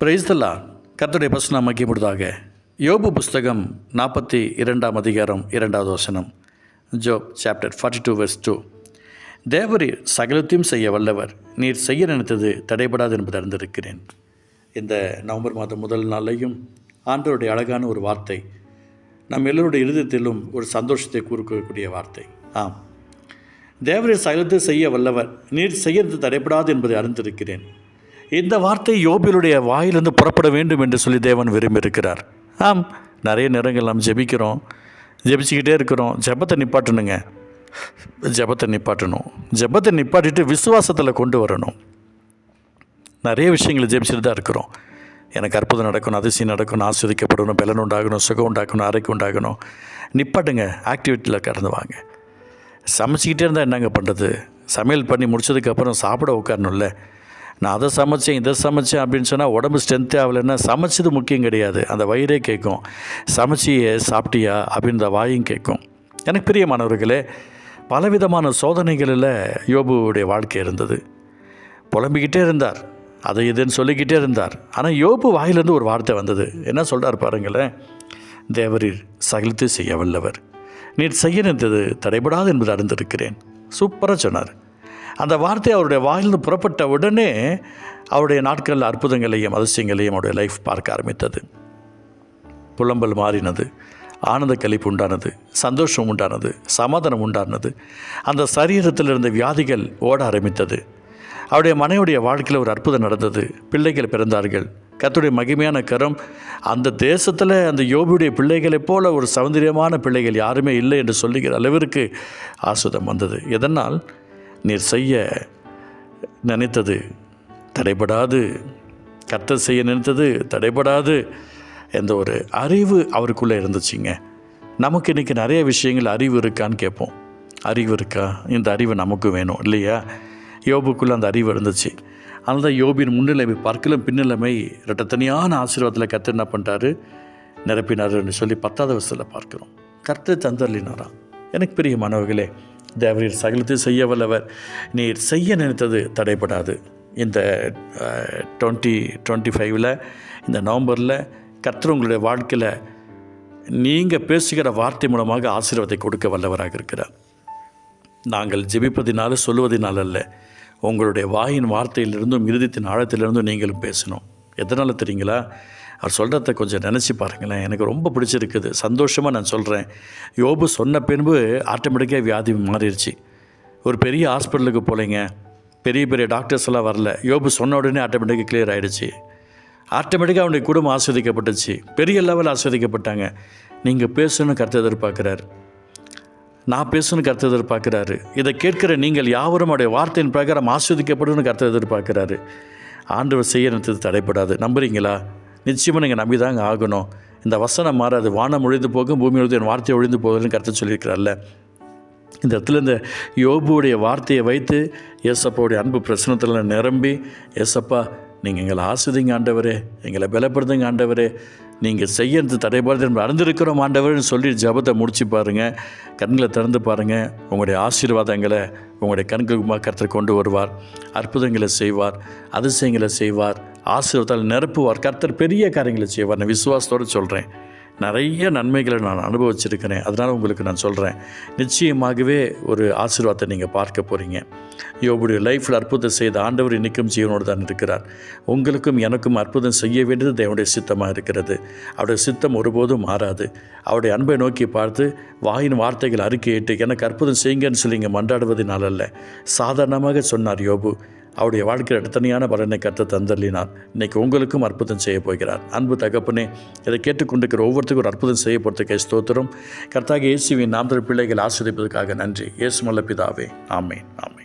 பிரைஸ்தல்லா கர்த்தருடைய பசுனா மக்கியப்படுதாக யோபு புஸ்தகம் நாற்பத்தி இரண்டாம் அதிகாரம் இரண்டாவது வசனம். Job chapter forty two verse two தேவரீர் சகலத்தையும் செய்ய வல்லவர். நீர் செய்ய நினைத்தது தடைபடாது என்பதை அறிந்திருக்கிறேன். இந்த நவம்பர் மாதம் முதல் நாளையும் ஆண்டவருடைய அழகான ஒரு வார்த்தை நம் எல்லோருடைய இருதயத்திலும் ஒரு சந்தோஷத்தை கூறுக்கக்கூடிய வார்த்தை. ஆம். தேவரீர் சகலத்தை செய்ய வல்லவர். நீர் செய்யறது தடைபடாது என்பதை அறிந்திருக்கிறேன். இந்த வார்த்தை யோபிலுடைய வாயிலிருந்து புறப்பட வேண்டும் என்று சொல்லி தேவன் விரும்பியிருக்கிறார். ஆம் நிறைய நேரங்கள் நாம் ஜெபிக்கிறோம். ஜெபிச்சுக்கிட்டே இருக்கிறோம். ஜெபத்தை நிப்பாட்டணுங்க. ஜெபத்தை நிப்பாட்டணும். ஜெபத்தை நிப்பாட்டிட்டு விசுவாசத்தில் கொண்டு வரணும். நிறைய விஷயங்களை ஜெபிச்சுட்டு தான் இருக்கிறோம். எனக்கு அற்புதம் நடக்கணும் அதிசயம் நடக்கணும் ஆஸ்வதிக்கப்படணும் பலன் உண்டாகணும் சுகம் உண்டாகணும் ஆரோக்கியம் உண்டாகணும். நிப்பாட்டுங்க ஆக்டிவிட்டியில் கடந்து வாங்க. சமைச்சிக்கிட்டே இருந்தால் என்னங்க பண்ணுறது சமையல் பண்ணி முடிச்சதுக்கப்புறம் சாப்பிட உட்காரணும்ல. நான் அதை சமைச்சேன் இதை சமைச்சேன் அப்படின்னு சொன்னால் உடம்பு ஸ்ட்ரென்த்தே ஆகலைன்னா சமைச்சது முக்கியம் கிடையாது. அந்த வயிறே கேட்கும். சமைச்சியே சாப்பிட்டியா அப்படின்ற வாயும் கேட்கும். எனக்கு பிரியமானவர்களே பலவிதமான சோதனைகளில் யோபுவுடைய வாழ்க்கை இருந்தது. புலம்பிக்கிட்டே இருந்தார். அதை இதுன்னு சொல்லிக்கிட்டே இருந்தார். ஆனால் யோபு வாயிலிருந்து ஒரு வார்த்தை வந்தது. என்ன சொல்கிறார் பாருங்களேன். தேவரீர் சகலத்தை செய்ய வல்லவர். நீர் செய்ய நினைத்தது தடைபடாது என்பது அறிந்திருக்கிறேன். சூப்பராக சொன்னார். அந்த வார்த்தை அவருடைய வாயிலிருந்து புறப்பட்ட உடனே அவருடைய நாட்களில் அற்புதங்களையும் அதிசயங்களையும் அவருடைய லைஃப் பார்க்க ஆரம்பித்தது. புலம்பல் மாறினது ஆனந்த கழிப்பு உண்டானது சந்தோஷம் உண்டானது சமாதானம் உண்டானது. அந்த சரீரத்தில் இருந்த வியாதிகள் ஓட ஆரம்பித்தது. அவருடைய மனைவியுடைய வாழ்க்கையில் ஒரு அற்புதம் நடந்தது. பிள்ளைகள் பிறந்தார்கள். கத்துடைய மகிமையான கரம் அந்த தேசத்தில் அந்த யோபியுடைய பிள்ளைகளைப் போல ஒரு சௌந்தரியமான பிள்ளைகள் யாருமே இல்லை என்று சொல்லுகிற அளவிற்கு ஆசுதம் வந்தது. எதனால்? நீர் செய்ய நினைத்தது. தடைபடாது. கர்த்தர் செய்ய நினைத்தது தடைபடாது என்ற ஒரு அறிவு அவருக்குள்ளே இருந்துச்சுங்க. நமக்கு இன்றைக்கி நிறைய விஷயங்கள் அறிவு இருக்கான்னு கேட்போம். அறிவு இருக்கா? இந்த அறிவு நமக்கு வேணும் இல்லையா? யோபுக்குள்ளே அந்த அறிவு இருந்துச்சு. அதனால தான் யோபின் முன்னிலைமை பார்க்கலும் பின்னிலைமை ரெட்டத்தனியான ஆசீர்வாதத்தில் கத்து என்ன பண்ணிட்டாரு? நிரப்பினாருன்னு சொல்லி பத்தாவது வருஷத்தில் பார்க்குறோம். கர்த்தர் தந்தர்லினாரான் எனக்கு பெரிய மாணவர்களே தேவரீர் சகலத்தை செய்ய வல்லவர். நீர் செய்ய நினைத்தது தடைபடாது. இந்த டுவெண்ட்டி டுவெண்ட்டி ஃபைவ்ல இந்த நவம்பரில் கர்த்தர் உங்களுடைய வாழ்க்கையில் நீங்கள் பேசுகிற வார்த்தை மூலமாக ஆசீர்வாதத்தை கொடுக்க வல்லவராக இருக்கிறார். நாங்கள் ஜெபிப்பதினால சொல்லுவதினால் அல்ல உங்களுடைய வாயின் வார்த்தையிலிருந்தும் இருதயத்தின் ஆழத்திலிருந்தும் நீங்களும் பேசணும் எதனால் தெரியுங்களா? அவர் சொல்கிறத கொஞ்சம் நினச்சி பாருங்களேன். எனக்கு ரொம்ப பிடிச்சிருக்குது. சந்தோஷமாக நான் சொல்கிறேன் யோபு சொன்ன பின்பு ஆட்டோமேட்டிக்காக வியாதி மாறிடுச்சு. ஒரு பெரிய ஹாஸ்பிட்டலுக்கு போகலைங்க பெரிய பெரிய டாக்டர்ஸ் எல்லாம் வரல. யோபு சொன்ன உடனே ஆட்டோமேட்டிக்காக கிளியர் ஆகிடுச்சு ஆட்டோமேட்டிக்காக அவனுடைய குடும்பம் ஆஸ்வதிக்கப்பட்டுச்சு. பெரிய லெவல் ஆஸ்வதிக்கப்பட்டாங்க. நீங்கள் பேசணும்னு கருத்து எதிர்பார்க்குறாரு. நான் பேசணும் கருத்து எதிர்பார்க்குறாரு. இதை கேட்கிற நீங்கள் யாவரும் அவருடைய வார்த்தையின் பிரகாரம் ஆஸ்வதிக்கப்படும் கருத்து எதிர்பார்க்குறாரு. ஆண்டவர் செய்யறது தடைப்படாது நம்புறீங்களா? நிச்சயமாக நீங்கள் நம்பி தாங்க ஆகணும். இந்த வசனம் மாறாது. வானம் ஒழிந்து போகும் பூமி ஒழிந்து என் வார்த்தை ஒழிந்து போகுதுன்னு கருத்து சொல்லியிருக்கிறார்ல. இந்த இடத்துல இந்த யோபுவுடைய வார்த்தையை வைத்து ஏசப்பாவுடைய அன்பு பிரச்சனத்தில் நிரம்பி ஏசப்பா நீங்கள் எங்களை ஆசிரியங்க ஆண்டவரே. எங்களை பலப்படுத்துங்க ஆண்டவரே. நீங்கள் செய்யறது தடைபாடு நம்ம அறிந்திருக்கிறோம் ஆண்டவர்னு சொல்லி ஜபத்தை முடிச்சு பாருங்கள் கண்களை திறந்து பாருங்கள் உங்களுடைய ஆசீர்வாதங்களை உங்களுடைய கண்களுக்கு கருத்தை கொண்டு வருவார் அற்புதங்களை செய்வார் அதிசயங்களை செய்வார் ஆசீர்வாதத்தால் நிரப்புவார். கர்த்தர் பெரிய காரியங்களை செய்வார். நான் விசுவாசத்தோடு சொல்கிறேன் நிறைய நன்மைகளை நான் அனுபவிச்சிருக்கிறேன். அதனால் உங்களுக்கு நான் சொல்கிறேன் நிச்சயமாகவே ஒரு ஆசீர்வாதத்தை நீங்கள் பார்க்க போகிறீங்க யோபுடைய லைஃப்பில் அற்புதம் செய்த ஆண்டவர் இன்றைக்கும் ஜீவனோடு தான் இருக்கிறார். உங்களுக்கும் எனக்கும் அற்புதம் செய்ய வேண்டியது தேவனுடைய சித்தமாக இருக்கிறது. அவருடைய சித்தம் ஒருபோதும் மாறாது. அவருடைய அன்பை நோக்கி பார்த்து வாயின் வார்த்தைகள் அறிக்கையிட்டு எனக்கு அற்புதம் செய்யுங்கன்னு சொல்லி இங்கே மன்றாடுவதனால் அல்ல சாதாரணமாக சொன்னார் யோபு. அவருடைய வாழ்க்கையில் இடத்தனியான பலனை கற்று தந்தள்ளினார். இன்னைக்கு உங்களுக்கும் அற்புதம் செய்ய போகிறார். அன்பு தகப்பனே இதை கேட்டுக்கொண்டிருக்கிற ஒவ்வொருத்துக்கும் ஒரு அற்புதம் செய்ய போகிறதுக்கு ஸ்தோத்திரம். கர்த்தாக இயேசுவின் நாம் பிள்ளைகள் ஆசிரியப்பதற்காக நன்றி. இயேசு மல்ல பிதாவே. ஆமேன். ஆமேன்.